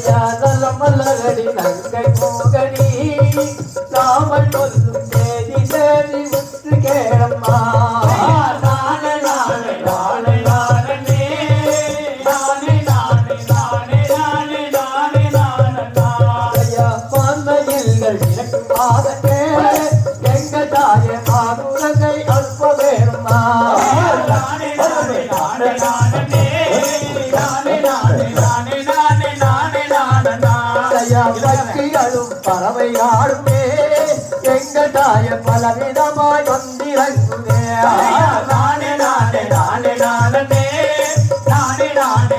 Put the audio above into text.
கையாதல மலரடி நங்கை பூகடி காமல் ஒன்றும் கேளம்மா. பறவை ஆடுமே எங்கள் தாய பலவிதமாய் வந்திறங்குதே நானே நானே நானே நானே நானே நானே